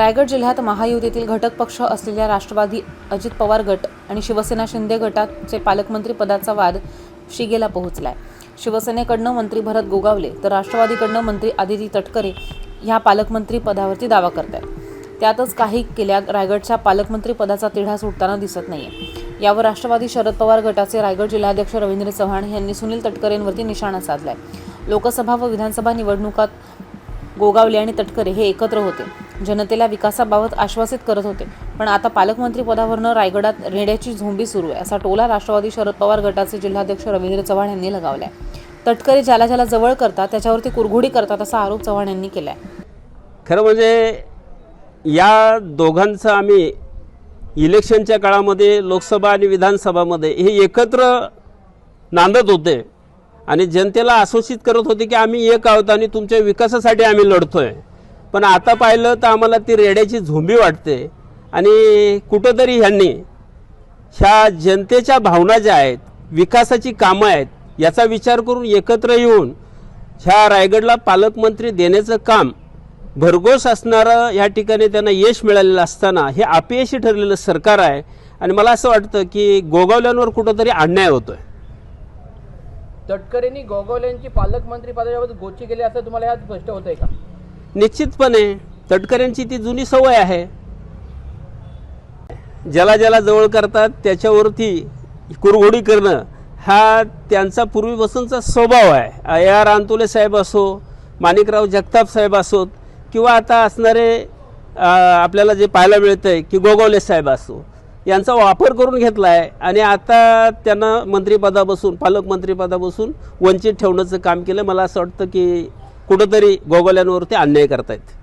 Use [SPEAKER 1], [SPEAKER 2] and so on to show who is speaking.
[SPEAKER 1] रायगड जिल्ह्यात महायुतीतील घटक पक्ष असलेल्या राष्ट्रवादी अजित पवार गट आणि शिवसेना शिंदे गटाचे पालकमंत्री पदाचा वाद शिगेला पोहोचलाय. शिवसेनेकडनं मंत्री भरत गोगावले तर राष्ट्रवादीकडनं मंत्री आदिती तटकरे ह्या पालकमंत्री पदावरती दावा करत आहेत त्यातच काही केल्या रायगडच्या पालकमंत्री पदाचा तिढा सुटताना दिसत नाहीये. यावर राष्ट्रवादी शरद पवार गटाचे रायगड जिल्हाध्यक्ष रवींद्र चव्हाण यांनी सुनील तटकरेंवरती निशाणा साधलाय. लोकसभा व विधानसभा निवडणुकात गोगावले आणि तटकरे हे एकत्र होते. जनतेला विकासाबाबत आश्वासित करत होते. पण आता पालकमंत्री पदावरनं रायगडात रेड्याची झोंबी सुरू आहे असा टोला राष्ट्रवादी शरद पवार गटाचे जिल्हाध्यक्ष रवींद्र चव्हाण यांनी लगावलाय. तटकरे ज्याला ज्याला जवळ करतात त्याच्यावरती कुरघोडी करतात असा आरोप चव्हाण यांनी केलाय.
[SPEAKER 2] खरं म्हणजे या दोघांचं आम्ही इलेक्शनच्या काळामध्ये लोकसभा आणि विधानसभामध्ये हे एकत्र नांदत होते. आणि जनतेला आश्वासित करत होते की आम्ही एक आहोत आणि तुमच्या विकासासाठी आम्ही लढतोय. पण आता पाहिलं तर आम्हाला ती रेड्याची झोंबी वाटते. आणि कुठंतरी ह्यांनी ह्या जनतेच्या भावना ज्या आहेत विकासाची कामं आहेत याचा विचार करून एकत्र येऊन ह्या रायगडला पालकमंत्री देण्याचं काम भरघोस असणारं ह्या ठिकाणी त्यांना यश मिळालेलं असताना हे अपयशी ठरलेलं सरकार आहे. आणि मला असं वाटतं की गोगावल्यांवर कुठंतरी अन्याय होतोय.
[SPEAKER 3] तटकरेंनी गोगावल्यांची पालकमंत्री पदाच्याबाबत गोची केली असं तुम्हाला यात स्पष्ट होतंय का?
[SPEAKER 2] निश्चितपणे तटकऱ्यांची ती जुनी सवय आहे. ज्याला ज्याला जवळ करतात त्याच्यावरती कुरघोडी करणं हा त्यांचा पूर्वीपासूनचा स्वभाव आहे. ए आर आंतुले साहेब असो माणिकराव जगताप साहेब असोत किंवा आता असणारे आपल्याला जे पाहायला मिळतं आहे की गोगवले साहेब असो यांचा वापर करून घेतला आहे आणि आता त्यांना मंत्रिपदापासून पालकमंत्रीपदापासून वंचित ठेवण्याचं काम केलं मला असं वाटतं की कुठंतरी गोगोल्यांवरती अन्याय करतायत.